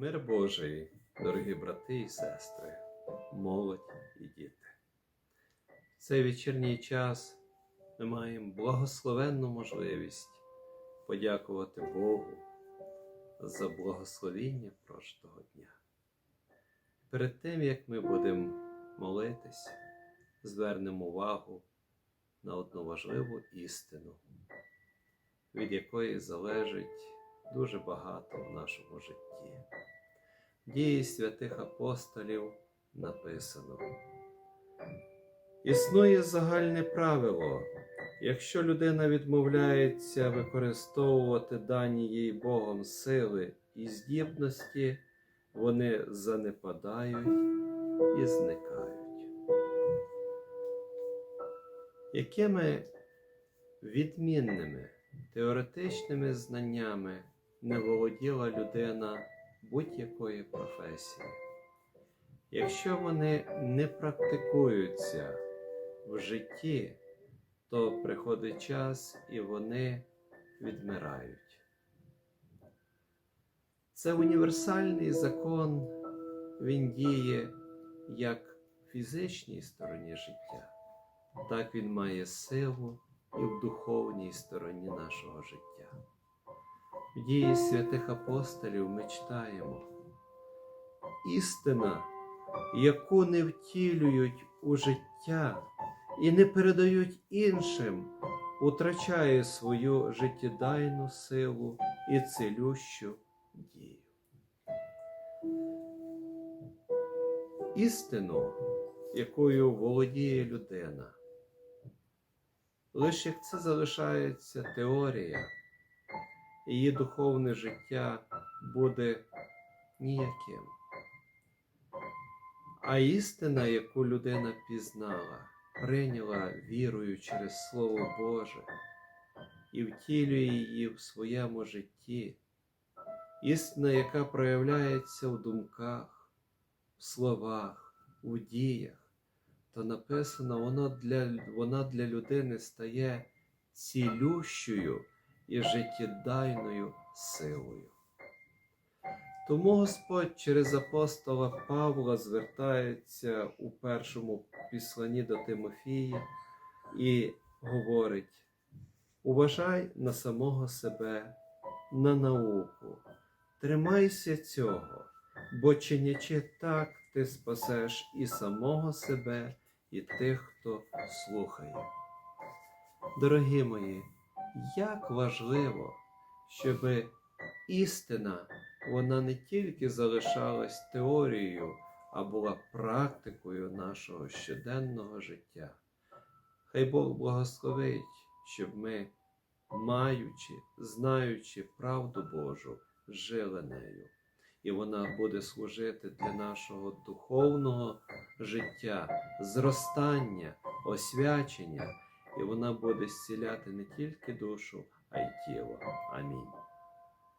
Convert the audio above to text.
Мир Божий, дорогі брати і сестри, молодь і діти. В цей вечірній час ми маємо благословенну можливість подякувати Богу за благословіння прожитого дня. Перед тим, як ми будемо молитись, звернемо увагу на одну важливу істину, від якої залежить дуже багато в нашому житті. Дії святих апостолів написано. Існує загальне правило. Якщо людина відмовляється використовувати дані їй Богом сили і здібності, вони занепадають і зникають. Якими відмінними теоретичними знаннями не володіла людина будь-якої професії. Якщо вони не практикуються в житті, то приходить час і вони відмирають. Це універсальний закон, він діє як в фізичній стороні життя, так він має силу і в духовній стороні нашого життя. Дії святих апостолів ми читаємо. Істина, яку не втілюють у життя і не передають іншим, утрачає свою життєдайну силу і цілющу дію. Істину, якою володіє людина, лише як це залишається теорія її духовне життя буде ніяким. А істина, яку людина пізнала, прийняла вірою через Слово Боже і втілює її в своєму житті, істина, яка проявляється в думках, в словах, у діях, то написано, вона для, вона для людини стає цілющою і життєдайною силою. Тому Господь через апостола Павла звертається у першому післанні до Тимофія і говорить: уважай на самого себе, на науку, тримайся цього, бо чинячи так, ти спасеш і самого себе, і тих, хто слухає. Дорогі мої, як важливо, щоб істина вона не тільки залишалась теорією, а була практикою нашого щоденного життя. Хай Бог благословить, щоб ми, маючи, знаючи правду Божу, жили нею. І вона буде служити для нашого духовного життя, зростання, освячення і вона буде зціляти не тільки душу, а й тіло. Амінь.